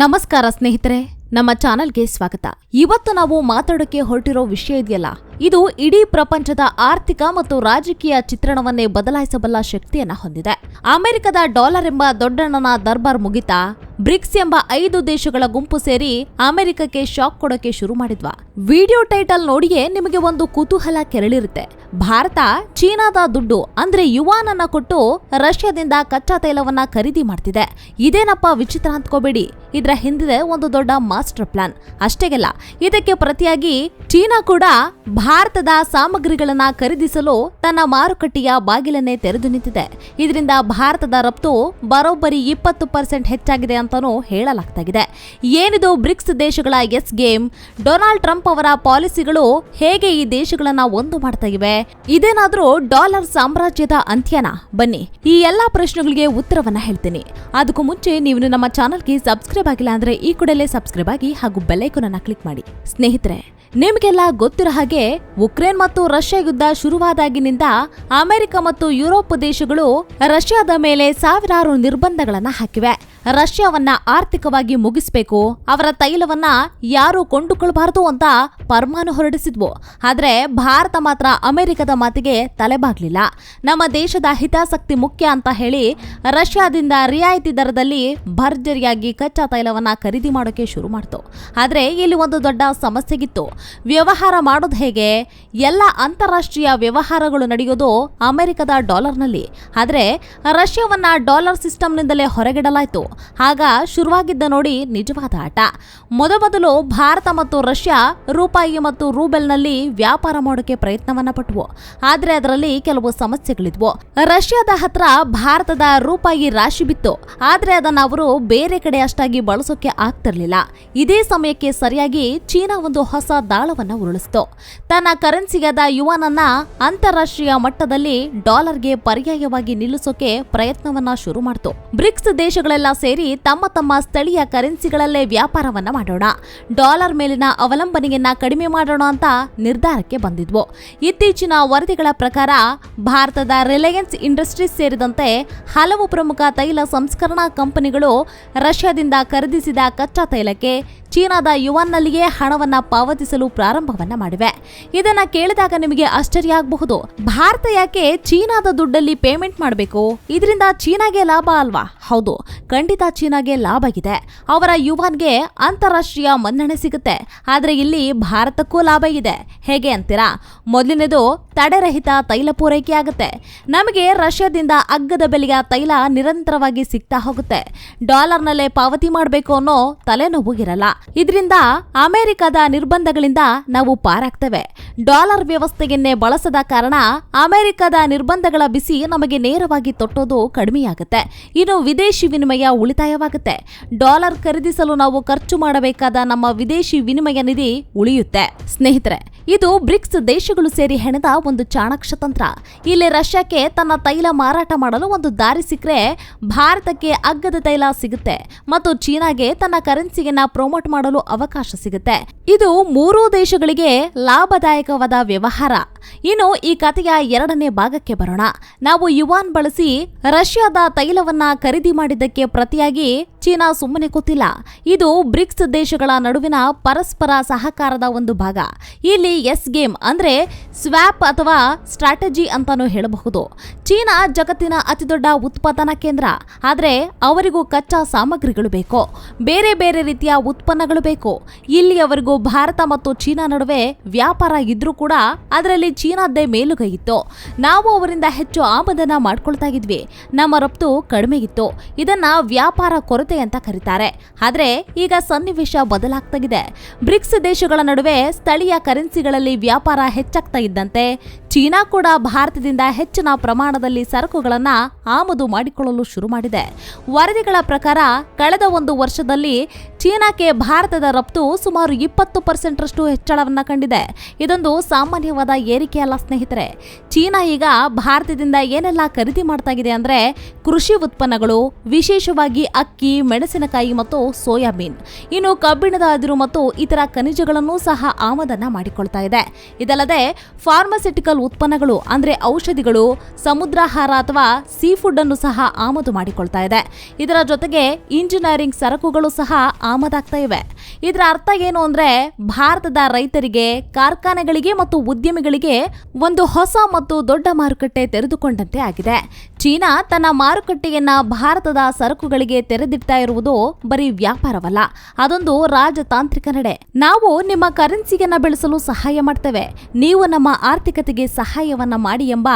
ನಮಸ್ಕಾರ ಸ್ನೇಹಿತರೆ, ನಮ್ಮ ಚಾನೆಲ್ಗೆ ಸ್ವಾಗತ. ಇವತ್ತು ನಾವು ಮಾತಾಡೋಕೆ ಹೊರಟಿರೋ ವಿಷಯ ಇದೆಯಲ್ಲ? ಇದು ಇಡೀ ಪ್ರಪಂಚದ ಆರ್ಥಿಕ ಮತ್ತು ರಾಜಕೀಯ ಚಿತ್ರಣವನ್ನೇ ಬದಲಾಯಿಸಬಲ್ಲ ಶಕ್ತಿಯನ್ನ ಹೊಂದಿದೆ. ಅಮೆರಿಕದ ಡಾಲರ್ ಎಂಬ ದೊಡ್ಡಣ್ಣನ ದರ್ಬಾರ್ ಮುಗಿತಾ ಬ್ರಿಕ್ಸ್ ಎಂಬ ಐದು ದೇಶಗಳ ಗುಂಪು ಸೇರಿ ಅಮೆರಿಕಕ್ಕೆ ಶಾಕ್ ಕೊಡೋಕೆ ಶುರು ಮಾಡಿದ್ವಾ. ವಿಡಿಯೋ ಟೈಟಲ್ ನೋಡಿಯೇ ನಿಮಗೆ ಒಂದು ಕುತೂಹಲ ಕೆರಳಿರುತ್ತೆ. ಭಾರತ ಚೀನಾದ ದುಡ್ಡು, ಅಂದ್ರೆ ಯುವಾನನ್ನ ಕೊಟ್ಟು ರಷ್ಯಾದಿಂದ ಕಚ್ಚಾ ತೈಲವನ್ನ ಖರೀದಿ ಮಾಡ್ತಿದೆ. ಇದೇನಪ್ಪ ವಿಚಿತ್ರ ಅಂತ್ಕೋಬೇಡಿ. ಇದರ ಹಿಂದಿದೆ ಒಂದು ದೊಡ್ಡ ಮಾಸ್ಟರ್ ಪ್ಲಾನ್. ಅಷ್ಟೇಗೆಲ್ಲ, ಇದಕ್ಕೆ ಪ್ರತಿಯಾಗಿ ಚೀನಾ ಕೂಡ ಭಾರತದ ಸಾಮಗ್ರಿಗಳನ್ನ ಖರೀದಿಸಲು ತನ್ನ ಮಾರುಕಟ್ಟೆಯ ಬಾಗಿಲನ್ನೇ ತೆರೆದು ನಿಂತಿದೆ. ಇದರಿಂದ ಭಾರತದ ರಫ್ತು ಬರೋಬ್ಬರಿ ಇಪ್ಪತ್ತು ಪರ್ಸೆಂಟ್ ಹೆಚ್ಚಾಗಿದೆ ಅಂತಾನೂ ಹೇಳಲಾಗ್ತಾಗಿದೆ. ಏನಿದು ಬ್ರಿಕ್ಸ್ ದೇಶಗಳ ಎಸ್ ಗೇಮ್? ಡೊನಾಲ್ಡ್ ಟ್ರಂಪ್ ಅವರ ಪಾಲಿಸಿಗಳು ಹೇಗೆ ಈ ದೇಶಗಳನ್ನ ಒಂದು ಮಾಡ್ತಾ ಇವೆ? ಇದೇನಾದ್ರೂ ಡಾಲರ್ ಸಾಮ್ರಾಜ್ಯದ ಅಂತ್ಯನಾ? ಬನ್ನಿ, ಈ ಎಲ್ಲಾ ಪ್ರಶ್ನೆಗಳಿಗೆ ಉತ್ತರವನ್ನ ಹೇಳ್ತೀನಿ. ಅದಕ್ಕೂ ಮುಂಚೆ ನೀವು ನಮ್ಮ ಚಾನಲ್ಗೆ ಸಬ್ಸ್ಕ್ರೈಬ್ ಆಗಿಲ್ಲ ಅಂದ್ರೆ ಈ ಕೂಡಲೇ ಸಬ್ಸ್ಕ್ರೈಬ್ ಆಗಿ ಹಾಗೂ ಬೆಲ್ಲೈಕನ್ ಕ್ಲಿಕ್ ಮಾಡಿ. ಸ್ನೇಹಿತರೆ, ನಿಮಗೆಲ್ಲ ಗೊತ್ತಿರೋ ಹಾಗೆ ಉಕ್ರೇನ್ ಮತ್ತು ರಷ್ಯಾ ಯುದ್ಧ ಶುರುವಾದಾಗಿನಿಂದ ಅಮೆರಿಕ ಮತ್ತು ಯುರೋಪ್ ದೇಶಗಳು ರಷ್ಯಾದ ಮೇಲೆ ಸಾವಿರಾರು ನಿರ್ಬಂಧಗಳನ್ನು ಹಾಕಿವೆ. ರಷ್ಯಾವನ್ನ ಆರ್ಥಿಕವಾಗಿ ಮುಗಿಸ್ಬೇಕು, ಅವರ ತೈಲವನ್ನ ಯಾರು ಕೊಂಡುಕೊಳ್ಬಾರದು ಅಂತ ಪರಮಾನು ಹೊರಡಿಸಿದ್ವು. ಆದರೆ ಭಾರತ ಮಾತ್ರ ಅಮೆರಿಕದ ಮಾತಿಗೆ ತಲೆಬಾಗ್ಲಿಲ್ಲ. ನಮ್ಮ ದೇಶದ ಹಿತಾಸಕ್ತಿ ಮುಖ್ಯ ಅಂತ ಹೇಳಿ ರಷ್ಯಾದಿಂದ ರಿಯಾಯಿತಿ ದರದಲ್ಲಿ ಭರ್ಜರಿಯಾಗಿ ಕಚ್ಚಾ ತೈಲವನ್ನ ಖರೀದಿ ಮಾಡೋಕೆ ಶುರು ಮಾಡ್ತು. ಆದರೆ ಇಲ್ಲಿ ಒಂದು ದೊಡ್ಡ ಸಮಸ್ಯೆಗಿತ್ತು. ವ್ಯವಹಾರ ಮಾಡೋದು ಹೇಗೆ? ಎಲ್ಲ ಅಂತಾರಾಷ್ಟ್ರೀಯ ವ್ಯವಹಾರಗಳು ನಡೆಯೋದು ಅಮೆರಿಕದ ಡಾಲರ್ನಲ್ಲಿ. ಆದರೆ ರಷ್ಯಾವನ್ನ ಡಾಲರ್ ಸಿಸ್ಟಮ್ನಿಂದಲೇ ಹೊರಗಿಡಲಾಯ್ತು. ಆಗ ಶುರುವಾಗಿದ್ದ ನೋಡಿ ನಿಜವಾದ ಆಟ. ಮೊದಮೊದಲು ಭಾರತ ಮತ್ತು ರಷ್ಯಾ ರೂಪಾಯಿ ಮತ್ತು ರೂಬೆಲ್ನಲ್ಲಿ ವ್ಯಾಪಾರ ಮಾಡೋಕೆ ಪ್ರಯತ್ನವನ್ನ ಪಟ್ಟವು ಆದರೆ ಅದರಲ್ಲಿ ಕೆಲವು ಸಮಸ್ಯೆಗಳಿದ್ವು. ರಷ್ಯಾದ ಹತ್ರ ಭಾರತದ ರೂಪಾಯಿ ರಾಶಿ ಬಿತ್ತು. ಆದರೆ ಅದನ್ನ ಅವರು ಬೇರೆ ಕಡೆ ಅಷ್ಟಾಗಿ ಬಳಸೋಕೆ ಆಗ್ತಿರ್ಲಿಲ್ಲ. ಇದೇ ಸಮಯಕ್ಕೆ ಸರಿಯಾಗಿ ಚೀನಾ ಒಂದು ಹೊಸ ದಾಳವನ್ನ ಉರುಳಿಸ್ತು. ತನ್ನ ಕರೆನ್ಸಿಯಾದ ಯುವನನ್ನ ಅಂತಾರಾಷ್ಟ್ರೀಯ ಮಟ್ಟದಲ್ಲಿ ಡಾಲರ್ಗೆ ಪರ್ಯಾಯವಾಗಿ ನಿಲ್ಲಿಸೋಕೆ ಪ್ರಯತ್ನವನ್ನ ಶುರು ಮಾಡ್ತು. ಬ್ರಿಕ್ಸ್ ದೇಶಗಳೆಲ್ಲ ಸೇರಿ ತಮ್ಮ ತಮ್ಮ ಸ್ಥಳೀಯ ಕರೆನ್ಸಿಗಳಲ್ಲೇ ವ್ಯಾಪಾರವನ್ನ ಮಾಡೋಣ. ಡಾಲರ್ ಮೇಲಿನ ಅವಲಂಬನೆಯನ್ನ ಕಡಿಮೆ ಮಾಡೋಣ ಅಂತ ನಿರ್ಧಾರಕ್ಕೆ ಬಂದಿದ್ವು. ಇತ್ತೀಚಿನ ವರದಿಗಳ ಪ್ರಕಾರ ಭಾರತದ ರಿಲಯನ್ಸ್ ಇಂಡಸ್ಟ್ರೀಸ್ ಸೇರಿದಂತೆ ಹಲವು ಪ್ರಮುಖ ತೈಲ ಸಂಸ್ಕರಣಾ ಕಂಪನಿಗಳು ರಷ್ಯಾದಿಂದ ಖರೀದಿಸಿದ ಕಚ್ಚಾ ತೈಲಕ್ಕೆ ಚೀನಾದ ಯುವಾನ್ನಲ್ಲಿಯೇ ಹಣವನ್ನ ಪಾವತಿಸಲು ಪ್ರಾರಂಭವನ್ನ ಮಾಡಿವೆ. ಇದನ್ನ ಕೇಳಿದಾಗ ನಿಮಗೆ ಆಶ್ಚರ್ಯ ಆಗಬಹುದು. ಭಾರತ ಯಾಕೆ ಚೀನಾದ ದುಡ್ಡಲ್ಲಿ ಪೇಮೆಂಟ್ ಮಾಡಬೇಕು? ಇದರಿಂದ ಚೀನಾಗೆ ಲಾಭ ಅಲ್ವಾ? ಹೌದು, ಖಂಡಿತ ಚೀನಾಗೆ ಲಾಭ ಇದೆ. ಅವರ ಯುವನ್ಗೆ ಅಂತಾರಾಷ್ಟ್ರೀಯ ಮನ್ನಣೆ ಸಿಗುತ್ತೆ. ಆದರೆ ಇಲ್ಲಿ ಭಾರತಕ್ಕೂ ಲಾಭ ಇದೆ. ಹೇಗೆ ಅಂತೀರಾ? ಮೊದಲನೇದು, ತಡೆರಹಿತ ತೈಲ ಪೂರೈಕೆ ಆಗುತ್ತೆ. ನಮಗೆ ರಷ್ಯಾದಿಂದ ಅಗ್ಗದ ಬೆಲೆಯ ತೈಲ ನಿರಂತರವಾಗಿ ಸಿಗ್ತಾ ಹೋಗುತ್ತೆ. ಡಾಲರ್ನಲ್ಲೇ ಪಾವತಿ ಮಾಡಬೇಕು ಅನ್ನೋ ತಲೆನೋವು ಇರಲ್ಲ. ಇದರಿಂದ ಅಮೆರಿಕದ ನಿರ್ಬಂಧಗಳಿಂದ ನಾವು ಪಾರಾಗ್ತೇವೆ. ಡಾಲರ್ ವ್ಯವಸ್ಥೆಯನ್ನೇ ಬಳಸದ ಕಾರಣ ಅಮೆರಿಕದ ನಿರ್ಬಂಧಗಳ ಬಿಸಿ ನಮಗೆ ನೇರವಾಗಿ ತೊಟ್ಟೋದು ಕಡಿಮೆಯಾಗುತ್ತೆ. ಇನ್ನು ವಿದೇಶಿ ವಿನಿಮಯ ಉಳಿತಾಯವಾಗುತ್ತೆ. ಡಾಲರ್ ಖರೀದಿಸಲು ನಾವು ಖರ್ಚು ಮಾಡಬೇಕಾದ ನಮ್ಮ ವಿದೇಶಿ ವಿನಿಮಯ ನಿಧಿ ಉಳಿಯುತ್ತೆ. ಸ್ನೇಹಿತರೆ, ಇದು ಬ್ರಿಕ್ಸ್ ದೇಶಗಳು ಸೇರಿ ಹೆಣೆದ ಒಂದು ಚಾಣಾಕ್ಷ ತಂತ್ರ. ಇಲ್ಲಿ ರಷ್ಯಾಕ್ಕೆ ತನ್ನ ತೈಲ ಮಾರಾಟ ಮಾಡಲು ಒಂದು ದಾರಿ ಸಿಕ್ಕರೆ ಭಾರತಕ್ಕೆ ಅಗ್ಗದ ತೈಲ ಸಿಗುತ್ತೆ ಮತ್ತು ಚೀನಾಗೆ ತನ್ನ ಕರೆನ್ಸಿಯನ್ನ ಪ್ರಮೋಟ್ ಮಾಡಲು ಅವಕಾಶ ಸಿಗುತ್ತೆ. ಇದು ಮೂರೂ ದೇಶಗಳಿಗೆ ಲಾಭದಾಯಕವಾದ ವ್ಯವಹಾರ. ಇನ್ನು ಈ ಕಥೆಯ ಎರಡನೇ ಭಾಗಕ್ಕೆ ಬರೋಣ. ನಾವು ಯುವಾನ್ ಬಳಸಿ ರಷ್ಯಾದ ತೈಲವನ್ನ ಖರೀದಿ ಮಾಡಿದ್ದಕ್ಕೆ ಪ್ರತಿಯಾಗಿ ಚೀನಾ ಸುಮ್ಮನೆ ಕೂತಿಲ್ಲ. ಇದು ಬ್ರಿಕ್ಸ್ ದೇಶಗಳ ನಡುವಿನ ಪರಸ್ಪರ ಸಹಕಾರದ ಒಂದು ಭಾಗ. ಇಲ್ಲಿ ಎಸ್ ಗೇಮ್ ಅಂದ್ರೆ ಸ್ವಾಪ್ ಅಥವಾ ಸ್ಟ್ರಾಟಜಿ ಅಂತಾನೂ ಹೇಳಬಹುದು. ಚೀನಾ ಜಗತ್ತಿನ ಅತಿದೊಡ್ಡ ಉತ್ಪಾದನಾ ಕೇಂದ್ರ. ಆದ್ರೆ ಅವರಿಗೂ ಕಚ್ಚಾ ಸಾಮಗ್ರಿಗಳು ಬೇಕು. ಬೇರೆ ಬೇರೆ ರೀತಿಯ ಉತ್ಪನ್ನಗಳು ಬೇಕು. ಇಲ್ಲಿಯವರೆಗೂ ಭಾರತ ಮತ್ತು ಚೀನಾ ನಡುವೆ ವ್ಯಾಪಾರ ಇದ್ರೂ ಕೂಡ ಅದರಲ್ಲಿ ಚೀನಾದ್ದೇ ಮೇಲುಗೈ ಇತ್ತು. ನಾವು ಅವರಿಂದ ಹೆಚ್ಚು ಆಮದನ ಮಾಡ್ಕೊಳ್ತಾ ಇದ್ವಿ. ನಮ್ಮ ರಫ್ತು ಕಡಿಮೆ ಇತ್ತು. ಇದನ್ನ ವ್ಯಾಪಾರ ಕೊರತೆ ಅಂತ ಕರೀತಾರೆ. ಆದರೆ ಈಗ ಸನ್ನಿವೇಶ ಬದಲಾಗ್ತಾ ಇದೆ. ಬ್ರಿಕ್ಸ್ ದೇಶಗಳ ನಡುವೆ ಸ್ಥಳೀಯ ಕರೆನ್ಸಿಗಳಲ್ಲಿ ವ್ಯಾಪಾರ ಹೆಚ್ಚಾಗ್ತಾ ಇದ್ದಂತೆ ಚೀನಾ ಕೂಡ ಭಾರತದಿಂದ ಹೆಚ್ಚಿನ ಪ್ರಮಾಣದಲ್ಲಿ ಸರಕುಗಳನ್ನು ಆಮದು ಮಾಡಿಕೊಳ್ಳಲು ಶುರು ಮಾಡಿದೆ. ವರದಿಗಳ ಪ್ರಕಾರ, ಕಳೆದ ಒಂದು ವರ್ಷದಲ್ಲಿ ಚೀನಾಕ್ಕೆ ಭಾರತದ ರಫ್ತು ಸುಮಾರು ಇಪ್ಪತ್ತು ಪರ್ಸೆಂಟ್ರಷ್ಟು ಹೆಚ್ಚಳವನ್ನು ಕಂಡಿದೆ. ಇದೊಂದು ಸಾಮಾನ್ಯವಾದ ಏರಿಕೆಯಲ್ಲ ಸ್ನೇಹಿತರೆ. ಚೀನಾ ಈಗ ಭಾರತದಿಂದ ಏನೆಲ್ಲ ಖರೀದಿ ಮಾಡ್ತಾ ಇದೆ ಅಂದರೆ ಕೃಷಿ ಉತ್ಪನ್ನಗಳು, ವಿಶೇಷವಾಗಿ ಅಕ್ಕಿ, ಮೆಣಸಿನಕಾಯಿ ಮತ್ತು ಸೋಯಾಬೀನ್. ಇನ್ನು ಕಬ್ಬಿಣದ ಅದಿರು ಮತ್ತು ಇತರ ಖನಿಜಗಳನ್ನು ಸಹ ಆಮದನ್ನ ಮಾಡಿಕೊಳ್ತಾ ಇದೆ. ಇದಲ್ಲದೆ ಫಾರ್ಮಸ್ಯೂಟಿಕಲ್ ಉತ್ಪನ್ನಗಳು ಅಂದರೆ ಔಷಧಿಗಳು, ಸಮುದ್ರಾಹಾರ ಅಥವಾ ಸೀ ಫುಡ್ ಅನ್ನು ಸಹ ಆಮದು ಮಾಡಿಕೊಳ್ತಾ ಇದೆ. ಇದರ ಜೊತೆಗೆ ಇಂಜಿನಿಯರಿಂಗ್ ಸರಕುಗಳು ಸಹ ಆಮದಾಗ್ತಾ ಇವೆ ಇದರ ಅರ್ಥ ಏನು ಅಂದ್ರೆ ಭಾರತದ ರೈತರಿಗೆ, ಕಾರ್ಖಾನೆಗಳಿಗೆ ಮತ್ತು ಉದ್ಯಮಿಗಳಿಗೆ ಒಂದು ಹೊಸ ಮತ್ತು ದೊಡ್ಡ ಮಾರುಕಟ್ಟೆ ತೆರೆದುಕೊಂಡಂತೆ ಆಗಿದೆ. ಚೀನಾ ತನ್ನ ಮಾರುಕಟ್ಟೆಯನ್ನ ಭಾರತದ ಸರಕುಗಳಿಗೆ ತೆರೆದಿಡ್ತಾ ಇರುವುದು ಬರೀ ವ್ಯಾಪಾರವಲ್ಲ, ಅದೊಂದು ರಾಜತಾಂತ್ರಿಕ ನಡೆ. ನಾವು ನಿಮ್ಮ ಕರೆನ್ಸಿಯನ್ನ ಬೆಳೆಸಲು ಸಹಾಯ ಮಾಡ್ತೇವೆ. ನೀವು ನಮ್ಮ ಆರ್ಥಿಕತೆಗೆ ಸಹಾಯವನ್ನ ಮಾಡಿ ಎಂಬ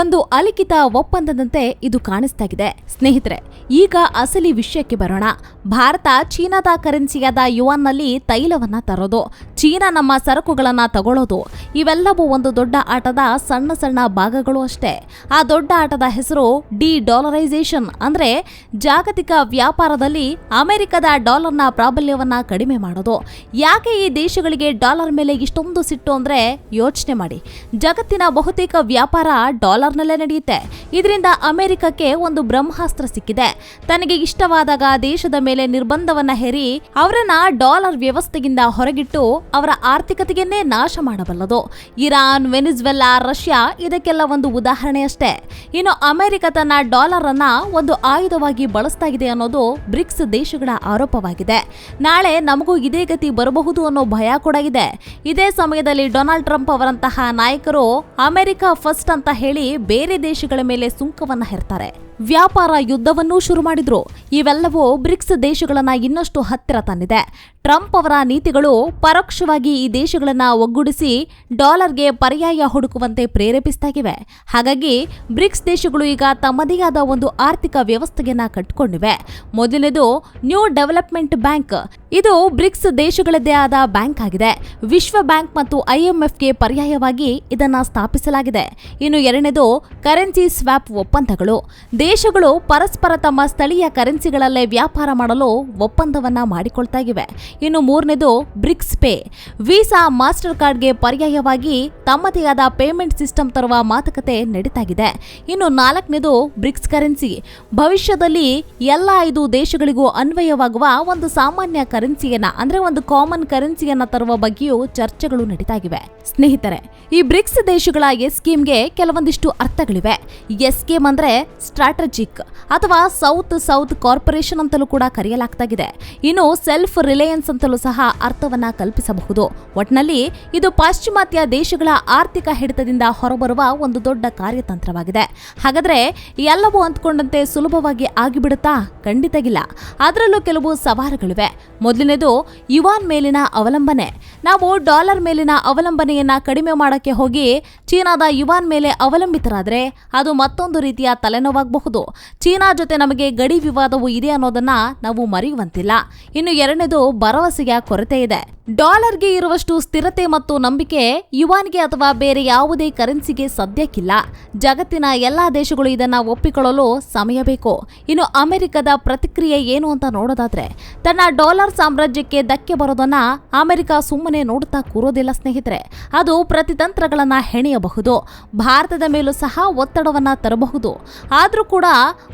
ಒಂದು ಅಲಿಖಿತ ಒಪ್ಪಂದದಂತೆ ಇದು ಕಾಣಿಸ್ತಾಗಿದೆ. ಸ್ನೇಹಿತರೆ, ಈಗ ಅಸಲಿ ವಿಷಯಕ್ಕೆ ಬರೋಣ. ಭಾರತ ಚೀನಾದ ಕರೆನ್ಸಿಯಾದ ಯುವನ್ನಲ್ಲಿ ತೈಲವನ್ನ ತರೋದು, ಚೀನಾ ನಮ್ಮ ಸರಕುಗಳನ್ನ ತಗೊಳ್ಳೋದು ಇವೆಲ್ಲವೂ ಒಂದು ದೊಡ್ಡ ಆಟದ ಸಣ್ಣ ಸಣ್ಣ ಭಾಗಗಳು ಅಷ್ಟೇ. ಆ ದೊಡ್ಡ ಆಟದ ಹೆಸರು ಡಿ ಡಾಲರೈಸೇಷನ್ ಅಂದ್ರೆ ಜಾಗತಿಕ ವ್ಯಾಪಾರದಲ್ಲಿ ಅಮೆರಿಕದ ಡಾಲರ್ನ ಪ್ರಾಬಲ್ಯವನ್ನ ಕಡಿಮೆ ಮಾಡೋದು. ಯಾಕೆ ಈ ದೇಶಗಳಿಗೆ ಡಾಲರ್ ಮೇಲೆ ಇಷ್ಟೊಂದು ಸಿಟ್ಟು ಅಂದ್ರೆ ಯೋಚನೆ ಮಾಡಿ. ಜಗತ್ತಿನ ಬಹುತೇಕ ವ್ಯಾಪಾರ ಡಾಲರ್ನಲ್ಲೇ ನಡೆಯುತ್ತೆ. ಇದರಿಂದ ಅಮೆರಿಕಕ್ಕೆ ಒಂದು ಬ್ರಹ್ಮಾಸ್ತ್ರ ಸಿಕ್ಕಿದೆ. ತನಗೆ ಇಷ್ಟವಾದಾಗ ದೇಶದ ಮೇಲೆ ನಿರ್ಬಂಧವನ್ನ ಹೇರಿ ಅವರನ್ನ ಡಾಲರ್ ವ್ಯವಸ್ಥೆಯಿಂದ ಹೊರಗಿಟ್ಟು ಅವರ ಆರ್ಥಿಕತೆಯನ್ನೇ ನಾಶ ಮಾಡಬಲ್ಲದು. ಇರಾನ್, ವೆನಿಜ್ವೆಲ್ಲಾ, ರಷ್ಯಾ ಇದಕ್ಕೆಲ್ಲ ಒಂದು ಉದಾಹರಣೆ ಅಷ್ಟೇ ಇನ್ನು ಅಮೆರಿಕ ತನ್ನ ಡಾಲರ್ ಅನ್ನ ಒಂದು ಆಯುಧವಾಗಿ ಬಳಸ್ತಾ ಇದೆ ಅನ್ನೋದು ಬ್ರಿಕ್ಸ್ ದೇಶಗಳ ಆರೋಪವಾಗಿದೆ. ನಾಳೆ ನಮಗೂ ಇದೇ ಗತಿ ಬರಬಹುದು ಅನ್ನೋ ಭಯ ಕೂಡ ಇದೆ. ಇದೇ ಸಮಯದಲ್ಲಿ ಡೊನಾಲ್ಡ್ ಟ್ರಂಪ್ ಅವರಂತಹ ನಾಯಕರು ಅಮೆರಿಕ ಫಸ್ಟ್ ಅಂತ ಹೇಳಿ ಬೇರೆ ದೇಶಗಳ ಮೇಲೆ ಸುಂಕವನ್ನ ಹೇರ್ತಾರೆ. ವ್ಯಾಪಾರ ಯುದ್ಧವನ್ನೂ ಶುರು ಮಾಡಿದ್ರು. ಇವೆಲ್ಲವೂ ಬ್ರಿಕ್ಸ್ ದೇಶಗಳನ್ನ ಇನ್ನಷ್ಟು ಹತ್ತಿರ ತಂದಿದೆ. ಟ್ರಂಪ್ ಅವರ ನೀತಿಗಳು ಪರೋಕ್ಷವಾಗಿ ಈ ದೇಶಗಳನ್ನು ಒಗ್ಗೂಡಿಸಿ ಡಾಲರ್ಗೆ ಪರ್ಯಾಯ ಹುಡುಕುವಂತೆ ಪ್ರೇರೇಪಿಸ್ತಾಗಿವೆ ಹಾಗಾಗಿ ಬ್ರಿಕ್ಸ್ ದೇಶಗಳು ಈಗ ತಮ್ಮದೇ ಆದ ಒಂದು ಆರ್ಥಿಕ ವ್ಯವಸ್ಥೆಯನ್ನು ಕಟ್ಟಿಕೊಂಡಿವೆ. ಮೊದಲನೇದು ನ್ಯೂ ಡೆವಲಪ್ಮೆಂಟ್ ಬ್ಯಾಂಕ್. ಇದು ಬ್ರಿಕ್ಸ್ ದೇಶಗಳದ್ದೇ ಆದ ಬ್ಯಾಂಕ್ ಆಗಿದೆ. ವಿಶ್ವ ಬ್ಯಾಂಕ್ ಮತ್ತು ಐಎಂಎಫ್ಗೆ ಪರ್ಯಾಯವಾಗಿ ಇದನ್ನ ಸ್ಥಾಪಿಸಲಾಗಿದೆ. ಇನ್ನು ಎರಡನೇದು ಕರೆನ್ಸಿ ಸ್ವಾಪ್ ಒಪ್ಪಂದಗಳು. ದೇಶಗಳು ಪರಸ್ಪರ ತಮ್ಮ ಸ್ಥಳೀಯ ಕರೆನ್ಸಿಗಳಲ್ಲೇ ವ್ಯಾಪಾರ ಮಾಡಲು ಒಪ್ಪಂದವನ್ನ ಮಾಡಿಕೊಳ್ತಾ ಇವೆ. ಇನ್ನು ಮೂರನೇದು ಬ್ರಿಕ್ಸ್ ಪೇ. ವೀಸಾ, ಮಾಸ್ಟರ್ ಕಾರ್ಡ್ಗೆ ಪರ್ಯಾಯವಾಗಿ ತಮ್ಮದೇ ಆದ ಪೇಮೆಂಟ್ ಸಿಸ್ಟಮ್ ತರುವ ಮಾತುಕತೆ ನಡೀತಾಗಿದೆ ಇನ್ನು ನಾಲ್ಕನೇದು ಬ್ರಿಕ್ಸ್ ಕರೆನ್ಸಿ. ಭವಿಷ್ಯದಲ್ಲಿ ಎಲ್ಲ ಐದು ದೇಶಗಳಿಗೂ ಅನ್ವಯವಾಗುವ ಒಂದು ಸಾಮಾನ್ಯ ಕರೆನ್ಸಿಯನ್ನ ಅಂದ್ರೆ ಒಂದು ಕಾಮನ್ ಕರೆನ್ಸಿಯನ್ನ ತರುವ ಬಗ್ಗೆಯೂ ಚರ್ಚೆಗಳು ನಡೀತಾಗಿವೆ. ಸ್ನೇಹಿತರೆ, ಈ ಬ್ರಿಕ್ಸ್ ದೇಶಗಳ ಎಸ್ಕೇಮ್ಗೆ ಕೆಲವೊಂದಿಷ್ಟು ಅರ್ಥಗಳಿವೆ. ಎಸ್ಕೇಮ್ ಅಂದ್ರೆ ಸ್ಟ್ರಾಟಜಿಕ್ ಅಥವಾ ಸೌತ್ ಸೌತ್ ಕಾರ್ಪೊರೇಷನ್ ಅಂತಲೂ ಕೂಡ ಕರೆಯಲಾಗ್ತಾಗಿದೆ. ಇನ್ನು ಸೆಲ್ಫ್ ರಿಲಯನ್ಸ್ ಅಂತಲೂ ಸಹ ಅರ್ಥವನ್ನ ಕಲ್ಪಿಸಬಹುದು. ಒಟ್ನಲ್ಲಿ, ಇದು ಪಾಶ್ಚಿಮಾತ್ಯ ದೇಶಗಳ ಆರ್ಥಿಕ ಹಿಡಿತದಿಂದ ಹೊರಬರುವ ಒಂದು ದೊಡ್ಡ ಕಾರ್ಯತಂತ್ರವಾಗಿದೆ. ಹಾಗಾದ್ರೆ, ಎಲ್ಲವೂ ಅಂದ್ಕೊಂಡಂತೆ ಸುಲಭವಾಗಿ ಆಗಿಬಿಡುತ್ತಾ? ಖಂಡಿತಗಿಲ್ಲ ಅದರಲ್ಲೂ ಕೆಲವು ಸವಾಲುಗಳಿವೆ. ಮೊದಲನೇದು ಯುವಾನ್ ಮೇಲಿನ ಅವಲಂಬನೆ. ನಾವು ಡಾಲರ್ ಮೇಲಿನ ಅವಲಂಬನೆಯನ್ನ ಕಡಿಮೆ ಮಾಡಕ್ಕೆ ಹೋಗಿ ಚೀನಾದ ಯುವಾನ್ ಮೇಲೆ ಅವಲಂಬಿತರಾದರೆ ಅದು ಮತ್ತೊಂದು ರೀತಿಯ ತಲೆನೋವಾಗಬಹುದು. ಚೀನಾ ಜೊತೆ ನಮಗೆ ಗಡಿ ವಿವಾದವೂ ಇದೆ ಅನ್ನೋದನ್ನ ನಾವು ಮರೆಯುವಂತಿಲ್ಲ. ಇನ್ನು ಎರಡನೇದು ಭರವಸೆಯ ಕೊರತೆ ಇದೆ ಡಾಲರ್ಗೆ ಇರುವಷ್ಟು ಸ್ಥಿರತೆ ಮತ್ತು ನಂಬಿಕೆ ಯುವಾನ್ಗೆ ಅಥವಾ ಬೇರೆ ಯಾವುದೇ ಕರೆನ್ಸಿಗೆ ಸದ್ಯಕ್ಕಿಲ್ಲ. ಜಗತ್ತಿನ ಎಲ್ಲಾ ದೇಶಗಳು ಇದನ್ನ ಒಪ್ಪಿಕೊಳ್ಳಲು ಸಮಯ ಬೇಕು. ಇನ್ನು ಅಮೆರಿಕದ ಪ್ರತಿಕ್ರಿಯೆ ಏನು ಅಂತ ನೋಡೋದಾದ್ರೆ, ತನ್ನ ಡಾಲರ್ ಸಾಮ್ರಾಜ್ಯಕ್ಕೆ ಧಕ್ಕೆ ಬರೋದನ್ನ ಅಮೆರಿಕ ಸುಮ್ಮನೆ ನೋಡುತ್ತಾ ಕೂರೋದಿಲ್ಲ ಸ್ನೇಹಿತರೆ. ಅದು ಪ್ರತಿತಂತ್ರಗಳನ್ನ ಹೆಣೆಯಬಹುದು. ಭಾರತದ ಮೇಲೂ ಸಹ ಒತ್ತಡವನ್ನ ತರಬಹುದು. ಆದರೂ ಕೂಡ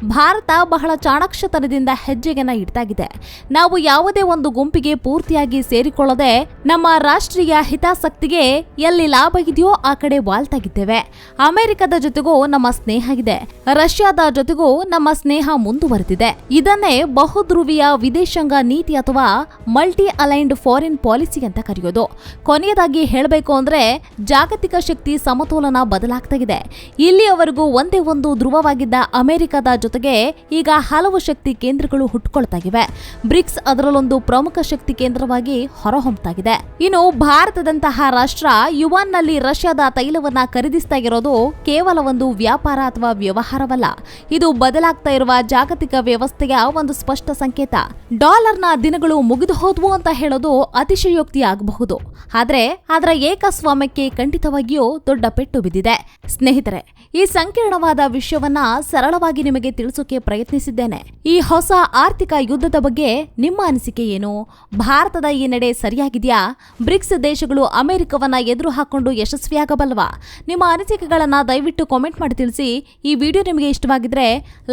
ಭಾರತ ಬಹಳ ಚಾಣಾಕ್ಷತನದಿಂದ ಹೆಜ್ಜೆಗೆನ ಇಡ್ತಾಗಿದೆ ನಾವು ಯಾವುದೇ ಒಂದು ಗುಂಪಿಗೆ ಪೂರ್ತಿಯಾಗಿ ಸೇರಿಕೊಳ್ಳದೆ ನಮ್ಮ ರಾಷ್ಟ್ರೀಯ ಹಿತಾಸಕ್ತಿಗೆ ಎಲ್ಲಿ ಲಾಭ ಇದೆಯೋ ಆ ಕಡೆ ವಾಲ್ತಾಗಿದ್ದೇವೆ. ಅಮೆರಿಕದ ಜೊತೆಗೂ ನಮ್ಮ ಸ್ನೇಹ ಇದೆ. ರಷ್ಯಾದ ಜೊತೆಗೂ ನಮ್ಮ ಸ್ನೇಹ ಮುಂದುವರೆದಿದೆ. ಇದನ್ನೇ ಬಹುಧ್ರುವಿಯ ವಿದೇಶಾಂಗ ನೀತಿ ಅಥವಾ ಮಲ್ಟಿ ಅಲೈನ್ಡ್ ಫಾರಿನ್ ಪಾಲಿಸಿ ಅಂತ ಕರೆಯೋದು. ಕೊನೆಯದಾಗಿ ಹೇಳಬೇಕು ಅಂದ್ರೆ ಜಾಗತಿಕ ಶಕ್ತಿ ಸಮತೋಲನ ಬದಲಾಗ್ತಾ ಇದೆ. ಇಲ್ಲಿಯವರೆಗೂ ಒಂದೇ ಒಂದು ಧ್ರುವವಾಗಿದ್ದ ಅಮೆರಿಕದ ಜೊತೆಗೆ ಈಗ ಹಲವು ಶಕ್ತಿ ಕೇಂದ್ರಗಳು ಹುಟ್ಟುಕೊಳ್ತಾಗಿವೆ ಬ್ರಿಕ್ಸ್ ಅದರಲ್ಲೊಂದು ಪ್ರಮುಖ ಶಕ್ತಿ ಕೇಂದ್ರವಾಗಿ ಹೊರಹೊಮ್ಮತಾಗಿದೆ ಇನ್ನು ಭಾರತದಂತಹ ರಾಷ್ಟ್ರ ಯುವಾನ್ನಲ್ಲಿ ರಷ್ಯಾದ ತೈಲವನ್ನ ಖರೀದಿಸ್ತಾ ಇರೋದು ಕೇವಲ ಒಂದು ವ್ಯಾಪಾರ ಅಥವಾ ವ್ಯವಹಾರವಲ್ಲ. ಇದು ಬದಲಾಗ್ತಾ ಇರುವ ಜಾಗತಿಕ ವ್ಯವಸ್ಥೆಯ ಒಂದು ಸ್ಪಷ್ಟ ಸಂಕೇತ. ಡಾಲರ್ನ ದಿನಗಳು ಮುಗಿದು ಹೋದ್ವು ಅಂತ ಹೇಳೋದು ಅತಿಶಯೋಕ್ತಿ ಆಗಬಹುದು ಆದ್ರೆ ಅದರ ಏಕಸ್ವಾಮ್ಯಕ್ಕೆ ಖಂಡಿತವಾಗಿಯೂ ದೊಡ್ಡ ಪೆಟ್ಟು ಬಿದ್ದಿದೆ. ಸ್ನೇಹಿತರೆ, ಈ ಸಂಕೀರ್ಣವಾದ ವಿಷಯವನ್ನ ಸರಳವಾಗಿ ನಿಮಗೆ ತಿಳಿಸೋಕೆ ಪ್ರಯತ್ನಿಸಿದ್ದೇನೆ. ಈ ಹೊಸ ಆರ್ಥಿಕ ಯುದ್ಧದ ಬಗ್ಗೆ ನಿಮ್ಮ ಅನಿಸಿಕೆ ಏನು? ಭಾರತದ ಈ ನಡೆ ಸರಿಯಾಗಿದೆಯಾ ಬ್ರಿಕ್ಸ್ ದೇಶಗಳು ಅಮೆರಿಕವನ್ನ ಎದುರು ಹಾಕೊಂಡು ಯಶಸ್ವಿಯಾಗಬಲ್ವಾ? ನಿಮ್ಮ ಅನಿಸಿಕೆಗಳನ್ನ ದಯವಿಟ್ಟು ಕಾಮೆಂಟ್ ಮಾಡಿ ತಿಳಿಸಿ. ಈ ವಿಡಿಯೋ ನಿಮಗೆ ಇಷ್ಟವಾಗಿದ್ರೆ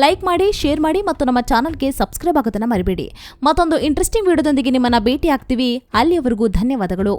ಲೈಕ್ ಮಾಡಿ ಶೇರ್ ಮಾಡಿ ಮತ್ತು ನಮ್ಮ ಚಾನಲ್ಗೆ ಸಬ್ಸ್ಕ್ರೈಬ್ ಆಗೋದನ್ನ ಮರಿಬೇಡಿ. ಮತ್ತೊಂದು ಇಂಟ್ರೆಸ್ಟಿಂಗ್ ವಿಡಿಯೋದೊಂದಿಗೆ ನಿಮ್ಮನ್ನ ಭೇಟಿ ಆಗ್ತೀವಿ ಅಲ್ಲಿಯವರೆಗೂ ಧನ್ಯವಾದಗಳು.